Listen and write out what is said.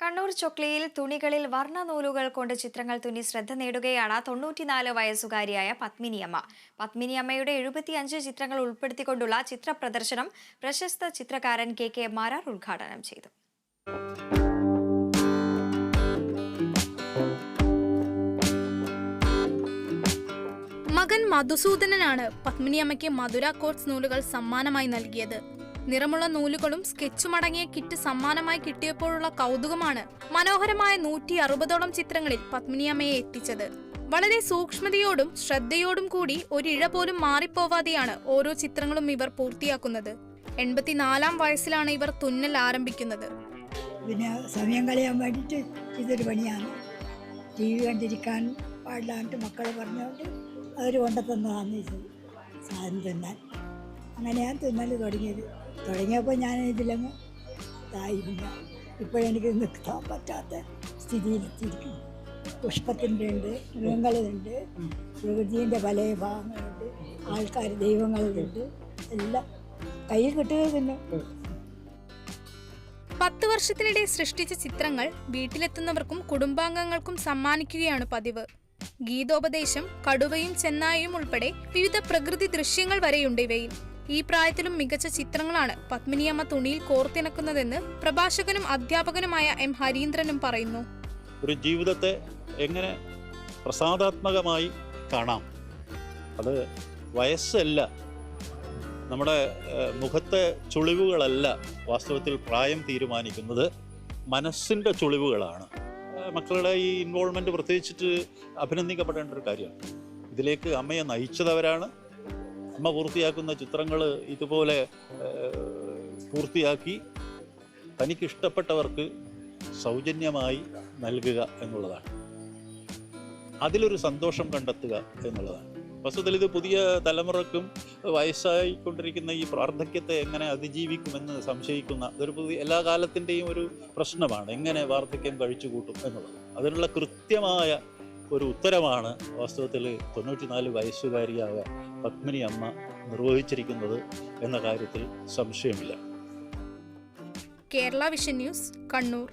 കണ്ണൂർ ചൊക്ലിയിൽ തുണികളിൽ വർണനൂലുകൾ കൊണ്ട് ചിത്രങ്ങൾ തുന്നി ശ്രദ്ധ നേടുകയാണ് തൊണ്ണൂറ്റിനാല് വയസ്സുകാരിയായ പത്മിനിയമ്മ. പത്മിനിയമ്മയുടെ എഴുപത്തിയഞ്ച് ചിത്രങ്ങൾ ഉൾപ്പെടുത്തിക്കൊണ്ടുള്ള ചിത്ര പ്രദർശനം പ്രശസ്ത ചിത്രകാരൻ കെ കെ മാരാർ ഉദ്ഘാടനം ചെയ്തു. മകൻ മധുസൂദനനാണ് പത്മിനിയമ്മയ്ക്ക് മധുര കോട്സ് നൂലുകൾ സമ്മാനമായി നൽകിയത്. നിറമുള്ള നൂലുകളും സ്കെച്ചും അടങ്ങിയ കിറ്റ് സമ്മാനമായി കിട്ടിയപ്പോഴുള്ള കൗതുകമാണ് മനോഹരമായ നൂറ്റി അറുപതോളം ചിത്രങ്ങളിൽ പത്മിനിയമ്മയെ എത്തിച്ചത്. വളരെ സൂക്ഷ്മതയോടും ശ്രദ്ധയോടും കൂടി ഒരിഴ പോലും മാറിപ്പോവാതെയാണ് ഓരോ ചിത്രങ്ങളും ഇവർ പൂർത്തിയാക്കുന്നത്. എൺപത്തിനാലാം വയസ്സിലാണ് ഇവർ തുന്നൽ ആരംഭിക്കുന്നത്. പിന്നെ സമയം കളയാൻ വേണ്ടിയിട്ട് ഇതൊരു പണിയാണ്. ടി വി കണ്ടിരിക്കാൻ പാടില്ലാണ്ട് മക്കൾ പറഞ്ഞുകൊണ്ട് അവർ കൊണ്ടുതന്നതാണ് ഇത് സാധനം തിന്നാൻ. അങ്ങനെയാണ് തുന്നൽ തുടങ്ങിയത്. തുടങ്ങിയപ്പോൾ ഞാൻ ഇതിലങ്ങ് ഇതായില്ല. ഇപ്പോഴെനിക്ക് നിൽക്കാൻ പറ്റാത്ത സ്ഥിതിയിലെത്തിയിരിക്കുന്നു. പുഷ്പത്തിന്റെ ഉണ്ട് മൃഗങ്ങളുണ്ട് പ്രകൃതിന്റെ പല ഭാഗങ്ങളുണ്ട് ആൾക്കാർ ദൈവങ്ങളുണ്ട് എല്ലാം കയ്യിൽ കിട്ടുക തന്നെ പത്ത് വർഷത്തിനിടെ സൃഷ്ടിച്ച ചിത്രങ്ങൾ വീട്ടിലെത്തുന്നവർക്കും കുടുംബാംഗങ്ങൾക്കും സമ്മാനിക്കുകയാണ് പതിവ്. ഗീതോപദേശം കടുവയും ചെന്നായയും ഉൾപ്പെടെ വിവിധ പ്രകൃതി ദൃശ്യങ്ങൾ വരെയുണ്ട് ഇവയിൽ. ഈ പ്രായത്തിലും മികച്ച ചിത്രങ്ങളാണ് പത്മിനിയമ്മ തുണിയിൽ കോർത്തിണക്കുന്നതെന്ന് പ്രഭാഷകനും അധ്യാപകനുമായ എം ഹരീന്ദ്രനും പറയുന്നു. ഒരു ജീവിതത്തെ എങ്ങനെ പ്രസാദാത്മകമായി കാണാം? അത് വയസ്സല്ല. നമ്മുടെ മുഖത്തെ ചുളിവുകളല്ല വാസ്തവത്തിൽ പ്രായം തീരുമാനിക്കുന്നത്. മനസ്സിന്റെ ചുളിവുകളാണ്. മക്കളുടെ ഈ ഇൻവോൾവ്മെന്റ് പ്രത്യേകിച്ചിട്ട് അഭിനന്ദിക്കപ്പെടേണ്ട ഒരു കാര്യമാണ്. ഇതിലേക്ക് അമ്മയെ നയിച്ചതവരാണ്. അമ്മ പൂർത്തിയാക്കുന്ന ചിത്രങ്ങൾ ഇതുപോലെ പൂർത്തിയാക്കി തനിക്കിഷ്ടപ്പെട്ടവർക്ക് സൗജന്യമായി നൽകുക എന്നുള്ളതാണ്. അതിലൊരു സന്തോഷം കണ്ടെത്തുക എന്നുള്ളതാണ്. വസ്തുതയിൽ ഇത് പുതിയ തലമുറക്കും വയസ്സായിക്കൊണ്ടിരിക്കുന്ന ഈ വാർദ്ധക്യത്തെ എങ്ങനെ അതിജീവിക്കുമെന്ന് സംശയിക്കുന്ന അതൊരു പുതിയ എല്ലാ കാലത്തിന്റെയും ഒരു പ്രശ്നമാണ്. എങ്ങനെ വാർദ്ധക്യം കഴിച്ചു കൂട്ടും എന്നുള്ളത്. അതിനുള്ള കൃത്യമായ ഒരു ഉത്തരമാണ് വാസ്തവത്തിൽ തൊണ്ണൂറ്റിനാല് വയസ്സുകാരിയായ പത്മിനി അമ്മ നിർവഹിച്ചിരിക്കുന്നത് എന്ന കാര്യത്തിൽ സംശയമില്ല. Kerala vision news Kannur.